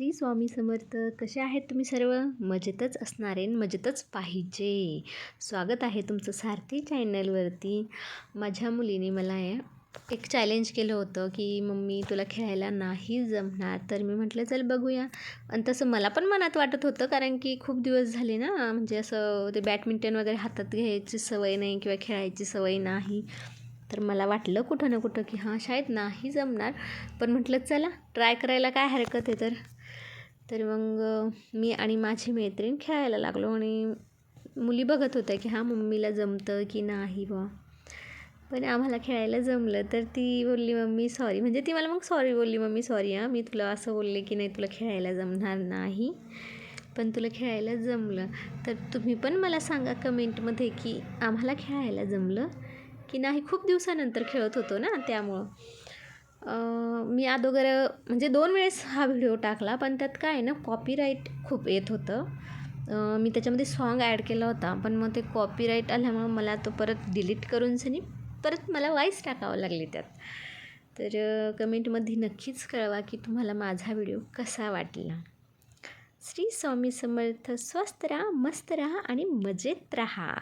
श्री स्वामी समर्थ कसे आहेत तुम्ही सर्व? मजेतच असणार आहे मजेतच पाहिजे. स्वागत आहे तुमचं सारथी चॅनलवरती. माझ्या मुलीने मला एक चॅलेंज केलं होतं की मम्मी तुला खेळायला नाही जमणार तर मी म्हटलं चल बघूया. आणि तसं मला पण मनात वाटत होतं कारण की खूप दिवस झाले ना म्हणजे असं ते बॅडमिंटन वगैरे हातात घ्यायची सवय नाही किंवा खेळायची सवय नाही. तर मला वाटलं कुठं ना कुठं की हां शाळेत नाही जमणार. पण म्हटलं चला ट्राय करायला काय हरकत आहे तर? तर मग मी आणि माझी मैत्रीण खेळायला लागलो आणि मुली बघत होत्या की हां मम्मीला जमतं की नाही बा पण आम्हाला खेळायला जमलं तर ती बोलली मम्मी सॉरी म्हणजे ती मला मग सॉरी बोलली मम्मी सॉरी हां. मी तुला असं बोलले की नाही तुला खेळायला जमणार नाही पण तुला खेळायला जमलं. तर तुम्ही पण मला सांगा कमेंटमध्ये की आम्हाला खेळायला जमलं की नाही. खूप दिवसानंतर खेळत होतो ना त्यामुळं. मी अगोदर म्हणजे दोन वेळेस हा व्हिडिओ टाकला पण त्यात काय आहे ना कॉपीराईट खूप येत होतं. मी त्याच्यामध्ये सॉन्ग ॲड केला होता पण मग ते कॉपीराईट आल्यामुळं मला तो परत डिलीट करून सनी परत मला वाईस टाकावं लागले त्यात. तर कमेंटमध्ये नक्कीच कळवा की तुम्हाला माझा व्हिडिओ कसा वाटला. श्री स्वामी समर्थ स्वस्त राहा मस्त राहा आणि मजेत राहा.